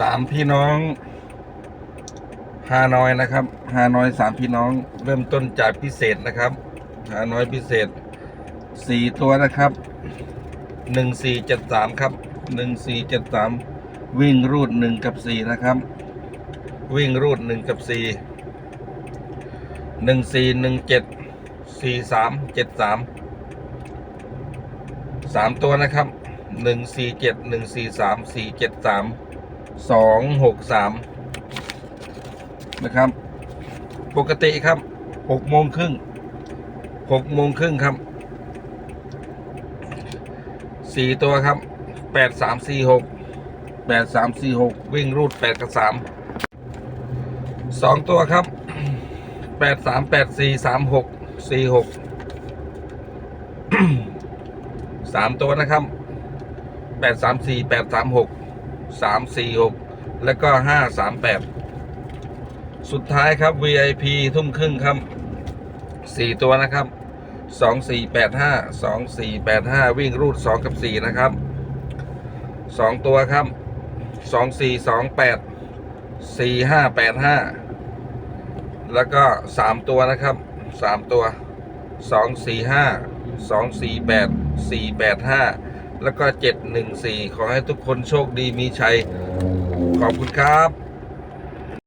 สามพี่น้องฮานอยนะครับฮานอยสามพี่น้องเริ่มต้นจากพิเศษนะครับฮานอยพิเศษสี่ตัวนะครับหนึ่งสี่เจ็ดสามครับหนึ่งสี่เจ็ดสามวิ่งรูดหนึ่งกับสี่นะครับ วิ่งรูดหนึ่งกับสี่หนึ่งสี่หนึ่งเจ็ดสี่สามเจ็ดสามสามตัวนะครับหนึ่งสี่เจ็ดหนึ่งสี่สามสี่เจ็ดสาม สองหกสามนะครับ ปกติครับหกโมงครึ่งหกโมงครึ่งครับสี่ตัวครับแปดสามสี่หกแปดสามสี่หกวิ่งรูดแปดกับสามสองตัวครับแปดสามแปดสี่สามหกสี่หกสามตัวนะครับแปดสามสี่แปดสามหก สามสี่หกแล้วก็ห้าสามแปดสุดท้ายครับ VIP ทุ่มครึ่งครับสี่ตัวนะครับสองสี่แปดห้าสองสี่แปดห้าวิ่งรูดสองกับสี่นะครับสองตัวครับสองสี่สองแปดสี่ห้าแปดห้าแล้วก็สามตัวนะครับสามตัวสองสี่ห้าสองสี่แปดสี่แปดห้า แล้วก็เจ็ดหนึ่งสี่ขอให้ทุกคนโชคดีมีชัย ขอบคุณครับ